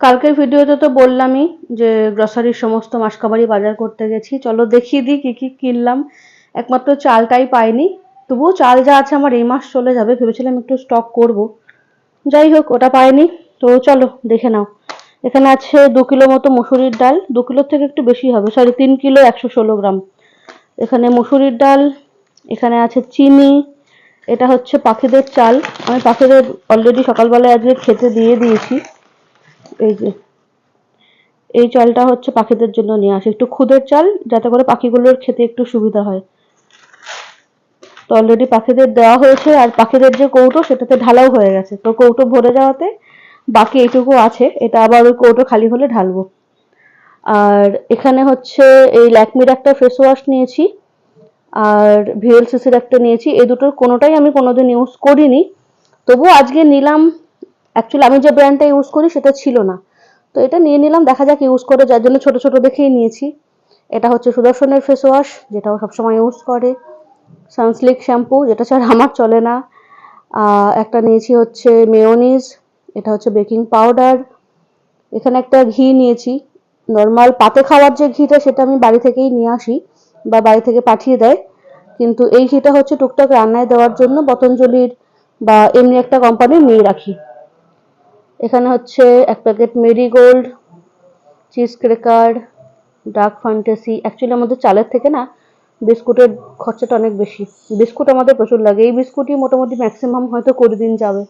কালকের ভিডিওতে তো বললামই যে গ্রসারির সমস্ত মাসকাবারি বাজার করতে গেছি। চলো দেখিয়ে দিই কী কী কিনলাম। একমাত্র চালটাই পাইনি। তবুও চাল যা আছে আমার এই মাস চলে যাবে। ভেবেছিলাম একটু স্টক করব। যাই হোক, ওটা পাইনি। তো চলো, দেখে নাও। এখানে আছে দু কিলো মতো মুসুরির ডাল। দু কিলোর থেকে একটু বেশি হবে। সরি তিন কিলো একশো ষোলো গ্রাম। এখানে মুসুরির ডাল, এখানে আছে চিনি, এটা হচ্ছে পাখিদের চাল। আমি পাখিদের অলরেডি সকালবেলায় আজকে খেতে দিয়ে দিয়েছি। এই যে, এই চালটা হচ্ছে পাখিদের জন্য নিয়ে আসি। একটু খুদের চাল, যাতে করে পাখিগুলোর খেতে একটু সুবিধা হয়। তো অলরেডি পাখিদের দেওয়া হয়েছে, আর পাখিদের যে কৌটো, সেটাতে ঢালাও হয়ে গেছে। তো কৌটো ভরে যাওয়াতে বাকি এইটুকু আছে। এটা আবার ওই কৌটো খালি হলে ঢালবো। আর এখানে হচ্ছে এই ল্যাকমির একটা ফেস ওয়াশ নিয়েছি, আর ভিএলসিসির একটা নিয়েছি। এই দুটোর কোনোটাই আমি কোনোদিন ইউজ করিনি। তবুও আজকে নিলাম অ্যাকচুয়ালি আমি যে ব্র্যান্ডটা ইউজ করি সেটা ছিল না। তো এটা নিয়ে নিলাম, দেখা যাক ইউজ করে, যার জন্য ছোট ছোট দেখেই নিয়েছি। এটা হচ্ছে সুদর্শনের ফেস ওয়াশ যেটাও সবসময় ইউজ করে। সানসিল্ক শ্যাম্পু যেটা ছাড়া আমার চলে না। একটা নিয়েছি হচ্ছে মেয়োনিজ এটা হচ্ছে বেকিং পাউডার এখানে একটা ঘি নিয়েছি। নর্মাল পাতে খাওয়ার যে ঘিটা, সেটা আমি বাড়ি থেকেই নিয়ে আসি বা বাড়ি থেকে পাঠিয়ে দেয়। কিন্তু এই ঘিটা হচ্ছে টুকটাক রান্নায় দেওয়ার জন্য, পতঞ্জলির বা এমনি একটা কোম্পানির নিয়ে রাখি। এখানে হচ্ছে এক packet Marigold cheese cracker, dark fantasy. Actually আমাদের চালের থেকে না বিস্কুটের খরচাটা অনেক বেশি। বিস্কুট আমাদের প্রচুর লাগে। এই বিস্কুটই মোটামুটি ম্যাক্সিমাম হয়তো কুড়ি দিন যাবে।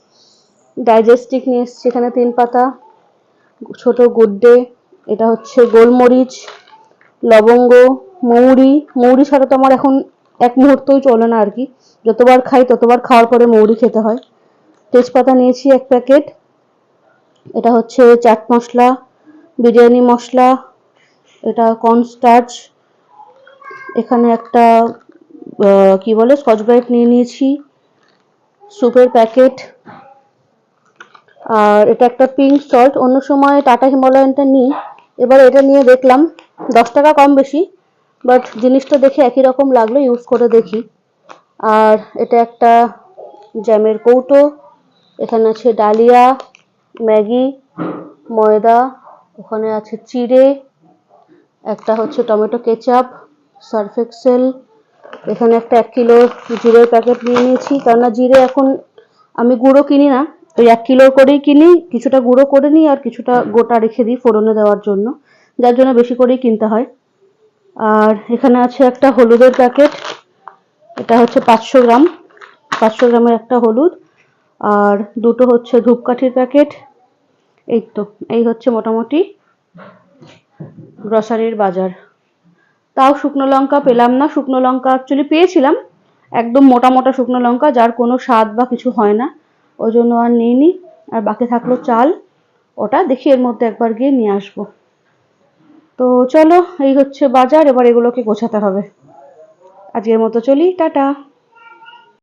ডাইজেস্টিক নিয়ে এসেছি এখানে তিন পাতা। ছোট গুড্ডে, এটা হচ্ছে গোলমরিচ, লবঙ্গ, মৌরি। মৌরি ছাড়া তো আমার এখন এক মুহূর্তই চলে না আর কি। যতবার খাই ততবার খাওয়ার পরে মৌরি খেতে হয়। তেজপাতা নিয়েছি এক প্যাকেট। এটা হচ্ছে চাট মশলা, বিরিয়ানি মশলা, এটা কর্নস্টার্চ এখানে একটা কি বলে স্কচ ব্রাইট নিয়ে নিয়েছি স্যুপের প্যাকেট আর এটা একটা পিঙ্ক সল্ট অন্য সময় টাটা হিমালয়ানটা নিই। এবার এটা নিয়ে দেখলাম, দশ টাকা কম বেশি বাট জিনিসটা দেখে একই রকম লাগল ইউজ করে দেখি। আর এটা একটা জ্যামের কৌটো, এখানে আছে ডালিয়া ম্যাগি, ময়দা, ওখানে আছে চিড়ে, একটা হচ্ছে টমেটো কেচাপ সার্ফ এক্সেল এখানে একটা এক কিলো জিরের প্যাকেট নিয়ে নিয়েছি। কেননা জিরে এখন আমি গুঁড়ো কিনি না, ওই এক কিলো করেই কিনি, কিছুটা গুঁড়ো করে নিই আর কিছুটা গোটা রেখে দিই ফোড়নে দেওয়ার জন্য, যার জন্য বেশি করেই কিনতে হয়। আর এখানে আছে একটা হলুদের প্যাকেট, এটা হচ্ছে পাঁচশো গ্রাম, পাঁচশো গ্রামের একটা হলুদ, আর দুটো হচ্ছে ধূপকাঠির প্যাকেট এই তো এই হচ্ছে মোটামুটি গ্রসারির বাজার। তাও শুকনো লঙ্কা পেলাম না, শুকনো লঙ্কা অ্যাকচুয়ালি পেয়েছিলাম, একদম মোটা মোটা শুকনো লঙ্কা, যার কোনো স্বাদ বা কিছু হয় না। ওই জন্য আর নিইনি, আর বাকি থাকল চাল। ওটা দেখি এর মধ্যে একবার গিয়ে নিয়ে আসব। তো চলো, এই হচ্ছে বাজার, এবার এগুলোকে গোছাতে হবে। আজকের মতো চলি, টাটা।